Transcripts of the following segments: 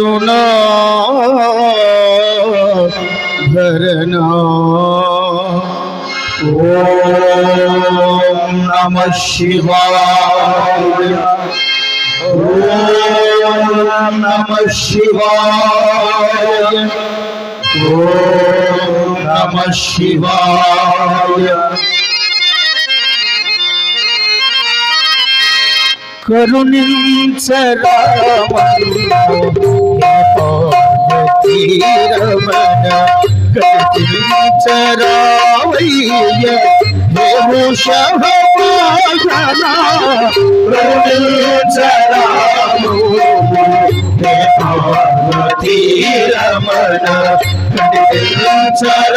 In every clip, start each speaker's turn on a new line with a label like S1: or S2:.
S1: కరుణా భరణా ఓం నమ శివాయ. ఓం నమ శివాయ. ఓం నమ శివాయ. కరుణించరామణ కరుణించరావయ్య దేవోషభాగన కరుణించరాము పార్వతీ రమణ కరుణించరావయ్య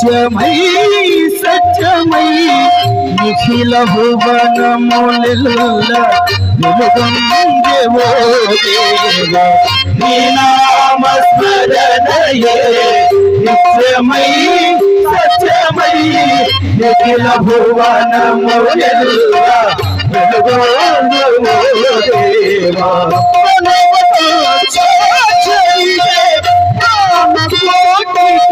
S1: సత్యమై సత్యమై నిఖిల భువనముల వెలుగొందేవో దేవ నీ నామస్మరణయే నిత్యమై సత్యమై నిఖిల భువనముల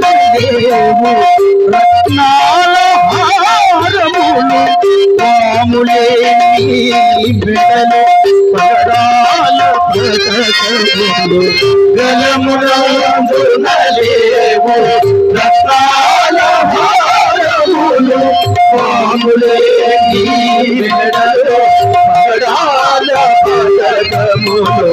S1: కదేవు రత్నాల హారములు పాములే బిడలు పరాల ప్రకటములు రత్నాల హారములు పాములే బిడలు పరాల ప్రకటములు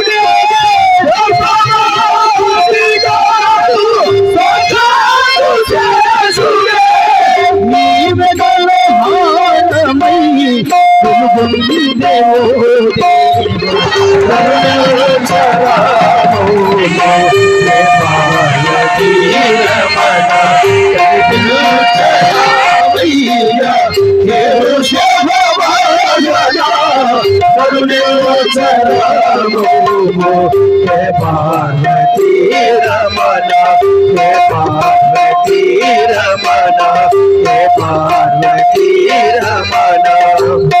S1: पार्वती रमना हे पार्वती रमना हे पार्वती रमना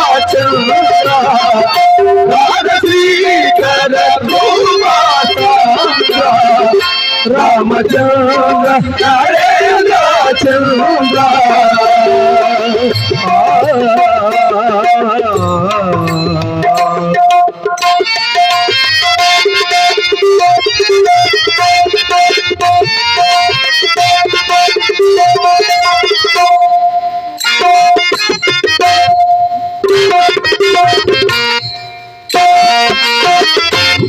S1: मचाऊँगा अरे चलूँगा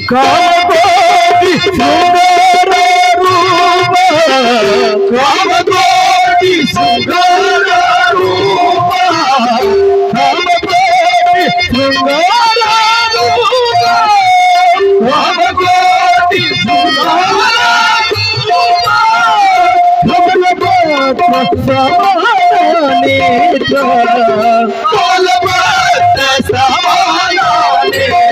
S1: Come on, baby, Kamakoti सुगरूपा Kamakoti सुगरूपा Kamakoti सुगरूपा भगवत समाने जा बलवत समाने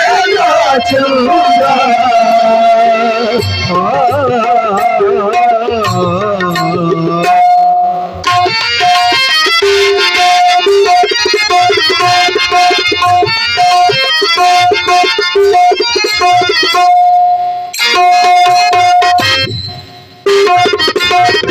S1: జయోధార ఈ మహత్యమిల్లగనే నిర్వికార జయోధార మామురాలకి పదభావ జనాథ జయ జయ కైల జీ రామచంద్ర నరేంద్రచంద్ర రామచంద్ర కృపాసాగర రామచంద్ర నరేంద్రచంద్ర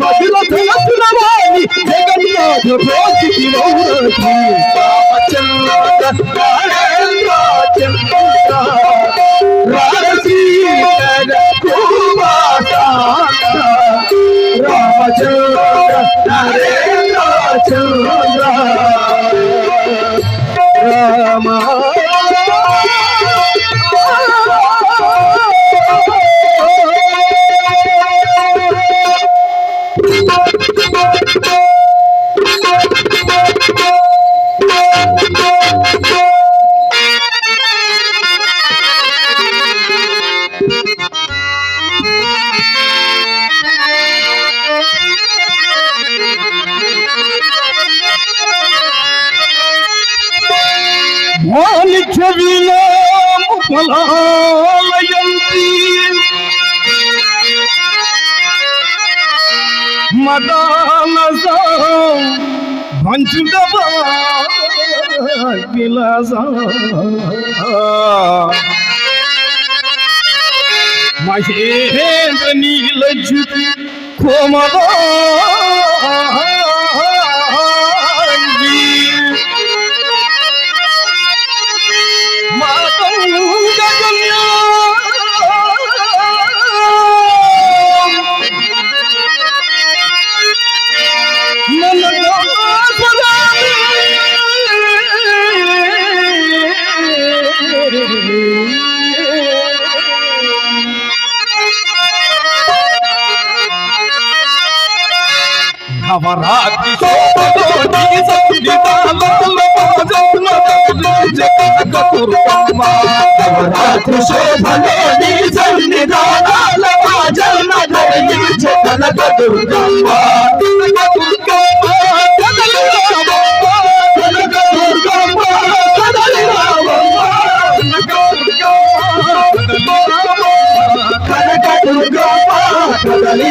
S1: మధుర తులసులవాణి జగన్నాథ భోగి మౌరథి రామచంద్ర రామచంద్ర మాలిక విలాము ఫలాలయంతి మదాలస వంచుడవ విలాస మహేంద్ర నీలజ్యుతి కోమలా
S2: నవరాత్రి.
S1: నవరాత్రి శోభలో నీ సన్నిధానాల జన్మ దుర్గమ్మ
S2: కదలి
S1: కనక దుర్గమ్మ కదలి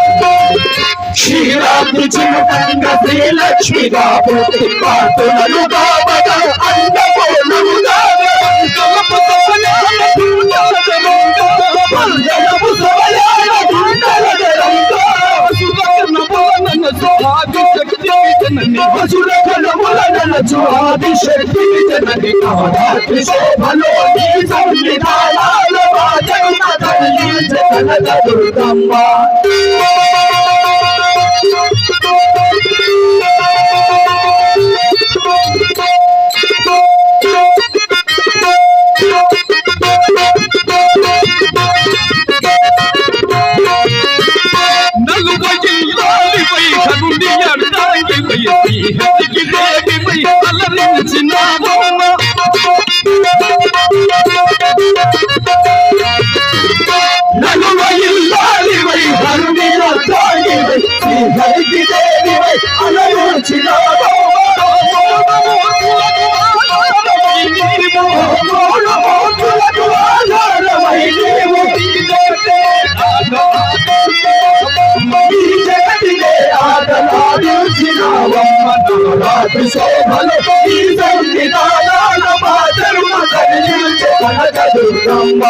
S1: సవయాల చిరుతంగా జలంగా వసుల కలముల బాబగా ఆది శక్తి జనని నవరాత్రి శోభలో నీ మా తల్లి దుర్గమ్మ Yeah. రాత్రి శోభలతో ఈ సంవిధానాల పాత్రను కదిలించే దుర్గమ్మ